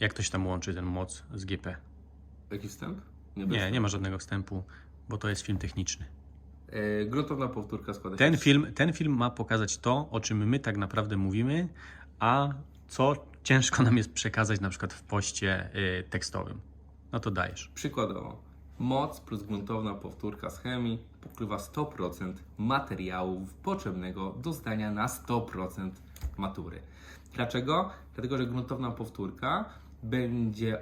Jak ktoś tam łączy ten moc z GP? Jaki wstęp? Nie, nie ma żadnego wstępu, bo to jest film techniczny. E, gruntowna powtórka składa się Ten film, ten film ma pokazać to, o czym my tak naprawdę mówimy, a co ciężko nam jest przekazać na przykład w poście y, tekstowym. No to dajesz. Przykładowo, moc plus gruntowna powtórka z chemii pokrywa 100% materiału potrzebnego do zdania na 100% matury. Dlaczego? Dlatego, że gruntowna powtórka będzie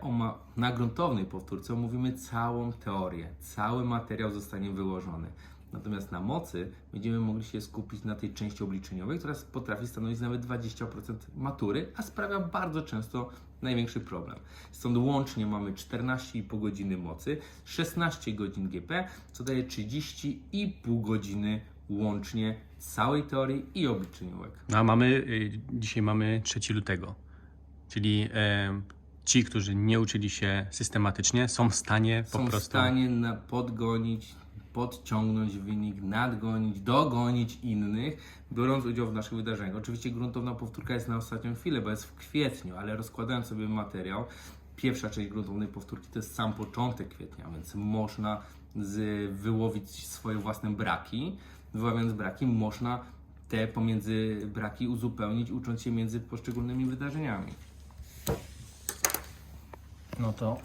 na gruntownej powtórce omówimy całą teorię, cały materiał zostanie wyłożony. Natomiast na mocy będziemy mogli się skupić na tej części obliczeniowej, która potrafi stanowić nawet 20% matury, a sprawia bardzo często największy problem. Stąd łącznie mamy 14,5 godziny mocy, 16 godzin GP, co daje 30,5 godziny łącznie całej teorii i obliczeniówek. No a mamy, y, dzisiaj mamy 3 lutego, czyli e, ci, którzy nie uczyli się systematycznie, są w stanie po Są w prostu... stanie na, podgonić, podciągnąć wynik, nadgonić, dogonić innych, biorąc udział w naszych wydarzeniach. Oczywiście gruntowna powtórka jest na ostatnią chwilę, bo jest w kwietniu, ale rozkładając sobie materiał, pierwsza część gruntownej powtórki to jest sam początek kwietnia, więc można z, wyłowić swoje własne braki. Wyławiając braki, można te pomiędzy braki uzupełnić, ucząc się między poszczególnymi wydarzeniami. No to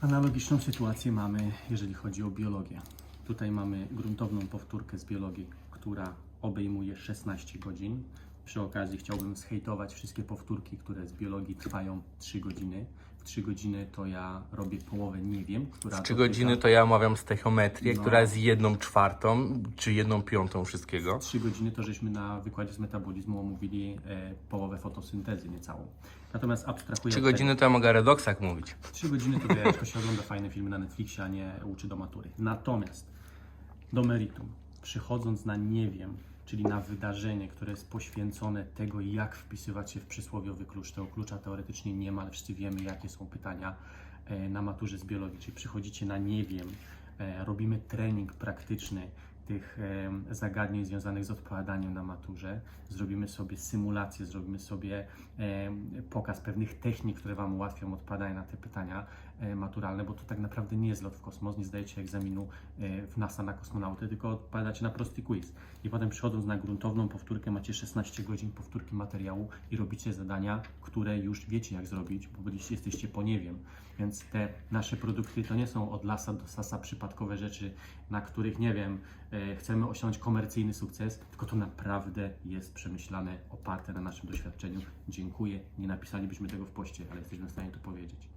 analogiczną sytuację mamy, jeżeli chodzi o biologię. Tutaj mamy gruntowną powtórkę z biologii, która obejmuje 16 godzin. Przy okazji chciałbym zhejtować wszystkie powtórki, które z biologii trwają 3 godziny. W 3 godziny to ja robię połowę nie wiem, która 3 dotyka- godziny to ja omawiam stechometrię, No. która jest jedną czwartą czy jedną piątą wszystkiego. 3 godziny to żeśmy na wykładzie z metabolizmu omówili e, połowę fotosyntezy, niecałą. Natomiast abstrahuję 3 od tego- godziny to ja mogę o redoksach mówić. Trzy godziny to wiesz, to się ogląda fajne filmy na Netflixie, a nie uczy do matury. Natomiast do meritum, przychodząc na nie wiem, czyli na wydarzenie, które jest poświęcone tego, jak wpisywać się w przysłowiowy klucz. Tego klucza teoretycznie nie ma, ale wszyscy wiemy, jakie są pytania e, na maturze z biologii. Czyli przychodzicie na nie wiem, e, robimy trening praktyczny tych zagadnień związanych z odpowiadaniem na maturze. Zrobimy sobie symulację, zrobimy sobie pokaz pewnych technik, które Wam ułatwią odpowiadanie na te pytania e, maturalne, bo to tak naprawdę nie jest lot w kosmos, nie zdajecie egzaminu e, w NASA na kosmonauty, tylko odpowiadacie na prosty quiz. I potem przychodząc na gruntowną powtórkę macie 16 godzin powtórki materiału i robicie zadania, które już wiecie jak zrobić, bo byliście, jesteście po nie wiem. Więc te nasze produkty to nie są od lasa do sasa przypadkowe rzeczy, na których nie wiem, chcemy osiągnąć komercyjny sukces, tylko to naprawdę jest przemyślane, oparte na naszym doświadczeniu. Dziękuję. Nie napisalibyśmy tego w poście, ale jesteśmy w stanie to powiedzieć.